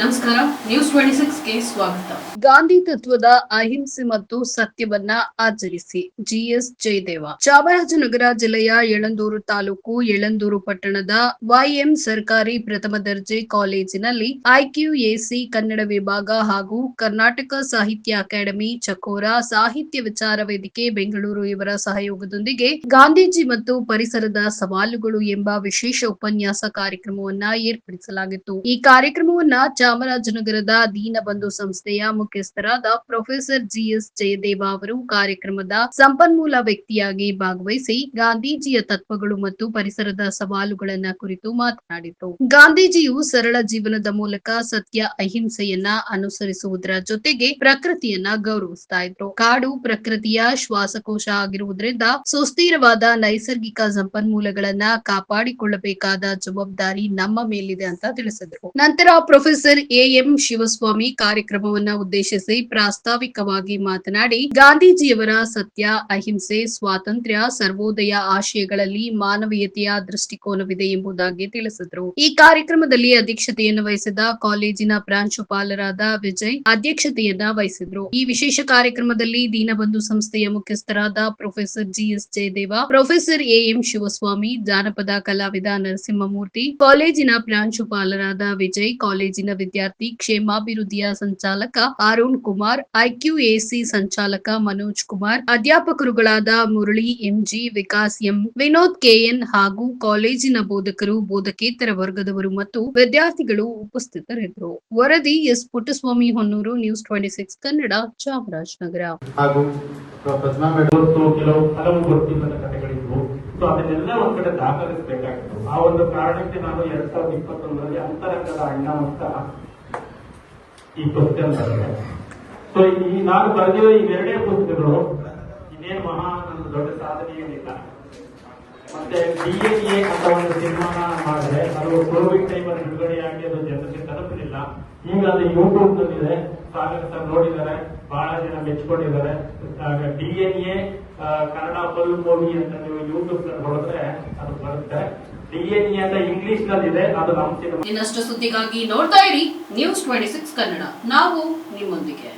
ನಮಸ್ಕಾರ news twenty ಸಿಕ್ಸ್ಗೆ ಸ್ವಾಗತ. ಗಾಂಧಿ ತತ್ವದ ಅಹಿಂಸೆ ಮತ್ತು ಸತ್ಯವನ್ನ ಆಚರಿಸಿ ಜಿಎಸ್ ಜಯದೇವ. ಚಾಮರಾಜನಗರ ಜಿಲ್ಲೆಯ ಯಳಂದೂರು ತಾಲೂಕು, ಯಳಂದೂರು ಪಟ್ಟಣದ ವೈಎಂ ಸರ್ಕಾರಿ ಪ್ರಥಮ ದರ್ಜೆ ಕಾಲೇಜಿನಲ್ಲಿ ಐಕ್ಯೂಎಸಿ ಕನ್ನಡ ವಿಭಾಗ ಹಾಗೂ ಕರ್ನಾಟಕ ಸಾಹಿತ್ಯ ಅಕಾಡೆಮಿ, ಚಕೋರ ಸಾಹಿತ್ಯ ವಿಚಾರ ವೇದಿಕೆ, ಬೆಂಗಳೂರು ಇವರ ಸಹಯೋಗದೊಂದಿಗೆ ಗಾಂಧೀಜಿ ಮತ್ತು ಪರಿಸರದ ಸವಾಲುಗಳು ಎಂಬ ವಿಶೇಷ ಉಪನ್ಯಾಸ ಕಾರ್ಯಕ್ರಮವನ್ನ ಏರ್ಪಡಿಸಲಾಗಿತ್ತು. ಈ ಕಾರ್ಯಕ್ರಮವನ್ನ ಚಾಮರಾಜನಗರದ ದೀನಬಂಧು ಸಂಸ್ಥೆಯ ಮುಖ್ಯಸ್ಥರಾದ ಪ್ರೊಫೆಸರ್ ಜಿಎಸ್ ಜಯದೇವ ಅವರು ಕಾರ್ಯಕ್ರಮದ ಸಂಪನ್ಮೂಲ ವ್ಯಕ್ತಿಯಾಗಿ ಭಾಗವಹಿಸಿ ಗಾಂಧೀಜಿಯ ತತ್ವಗಳು ಮತ್ತು ಪರಿಸರದ ಸವಾಲುಗಳನ್ನ ಕುರಿತು ಮಾತನಾಡಿದರು. ಗಾಂಧೀಜಿಯು ಸರಳ ಜೀವನದ ಮೂಲಕ ಸತ್ಯ, ಅಹಿಂಸೆಯನ್ನ ಅನುಸರಿಸುವುದರ ಜೊತೆಗೆ ಪ್ರಕೃತಿಯನ್ನ ಗೌರವಿಸ್ತಾ ಇದ್ರು. ಕಾಡು ಪ್ರಕೃತಿಯ ಶ್ವಾಸಕೋಶ ಆಗಿರುವುದರಿಂದ ಸುಸ್ಥಿರವಾದ ನೈಸರ್ಗಿಕ ಸಂಪನ್ಮೂಲಗಳನ್ನ ಕಾಪಾಡಿಕೊಳ್ಳಬೇಕಾದ ಜವಾಬ್ದಾರಿ ನಮ್ಮ ಮೇಲಿದೆ ಅಂತ ತಿಳಿಸಿದ್ರು. ನಂತರ ಪ್ರೊಫೆಸರ್ ಎಎಂ ಶಿವಸ್ವಾಮಿ ಕಾರ್ಯಕ್ರಮವನ್ನ ಉದ್ದೇಶಿಸಿ ಪ್ರಾಸ್ತಾವಿಕವಾಗಿ ಮಾತನಾಡಿ, ಗಾಂಧೀಜಿಯವರ ಸತ್ಯ, ಅಹಿಂಸೆ, ಸ್ವಾತಂತ್ರ್ಯ, ಸರ್ವೋದಯ ಆಶಯಗಳಲ್ಲಿ ಮಾನವೀಯತೆಯ ದೃಷ್ಟಿಕೋನವಿದೆ ಎಂಬುದಾಗಿ ತಿಳಿಸಿದರು. ಈ ಕಾರ್ಯಕ್ರಮದಲ್ಲಿ ಅಧ್ಯಕ್ಷತೆಯನ್ನು ವಹಿಸಿದ ಕಾಲೇಜಿನ ಪ್ರಾಂಶುಪಾಲರಾದ ವಿಜಯ್ ಅಧ್ಯಕ್ಷತೆಯನ್ನ ವಹಿಸಿದ್ರು. ಈ ವಿಶೇಷ ಕಾರ್ಯಕ್ರಮದಲ್ಲಿ ದೀನಬಂಧು ಸಂಸ್ಥೆಯ ಮುಖ್ಯಸ್ಥರಾದ professor GS Jayadeva, professor AM Shivaswamy, ಜಾನಪದ ಕಲಾವಿದ ನರಸಿಂಹಮೂರ್ತಿ, ಕಾಲೇಜಿನ ಪ್ರಾಂಶುಪಾಲರಾದ ವಿಜಯ್, ಕಾಲೇಜಿನ ವಿದ್ಯಾರ್ಥಿ ಕ್ಷೇಮಾಭಿವೃದ್ಧಿಯ ಸಂಚಾಲಕ ಅರುಣ್ ಕುಮಾರ್, ಐಕ್ಯೂಎಸಿ ಸಂಚಾಲಕ Manoj Kumar, ಅಧ್ಯಾಪಕರುಗಳಾದ Murali, MG, Vikas M, Vinod KN ಹಾಗೂ ಕಾಲೇಜಿನ ಬೋಧಕರು, ಬೋಧಕೇತರ ವರ್ಗದವರು ಮತ್ತು ವಿದ್ಯಾರ್ಥಿಗಳು ಉಪಸ್ಥಿತರಿದ್ದರು. ವರದಿ S. Puttaswamy, Honnur, news twenty six, Kannada, Chamarajanagar. ಹಾಗೂ ಸೊ ಅದನ್ನೆಲ್ಲ ಒಂದ್ ಕಡೆ ದಾಖಲಿಸಬೇಕಾಗಿತ್ತು ಆ ಒಂದು ಕಾರಣಕ್ಕೆ ನಾನು ಎರಡ್ ಸಾವಿರದ ಇಪ್ಪತ್ತೊಂದರಲ್ಲಿ ಅಂತರಂಗದ ಅಣ್ಣ ಅಂತ ಈ ಪುಸ್ತಕ ಸೊ ಈ ನಾನು ಬರೆದಿರೋ ಇವೆರಡೇ ಪುಸ್ತಕಗಳು ಇದೇ ಮಹಾ ನನ್ನ ದೊಡ್ಡ ಸಾಧನೆ ಏನಿಲ್ಲ. ಮತ್ತೆ ಡಿಎನ್ಎ ಅಂತ ಒಂದು ಸಿನಿಮಾನ ಮಾಡಿದ್ರೆ ಅದು ಕೋವಿಡ್ ಟೈಮಲ್ಲಿ ಬಿಡುಗಡೆಯಾಗಿ ಅದು ಈಗ ಅದು ಯೂಟ್ಯೂಬ್ ನಲ್ಲಿದೆ ಸಾಗರ್ ಸರ್ ನೋಡಿದ್ದಾರೆ. ಬಹಳ ಜನ ಮೆಚ್ಕೊಂಡಿದ್ದಾರೆ. ಎ ಕನ್ನಡ ಪಲ್ ಅಂತ ನೀವು ಯೂಟ್ಯೂಬ್ನಲ್ಲಿ ಹೊಡೆದ್ರೆ ಅದು ಬರುತ್ತೆ. ಡಿ ಎನ್ ಎ ಅಂತ ಇಂಗ್ಲಿಷ್ ನಲ್ಲಿದೆ ಅದು ನಮ್ಮ ಸಿನಿಮಾ. ಇನ್ನಷ್ಟು ಸುದ್ದಿಗಾಗಿ ನೋಡ್ತಾ ಇರಿ. News twenty six Kannada. ನಾವು ನಿಮ್ಮೊಂದಿಗೆ.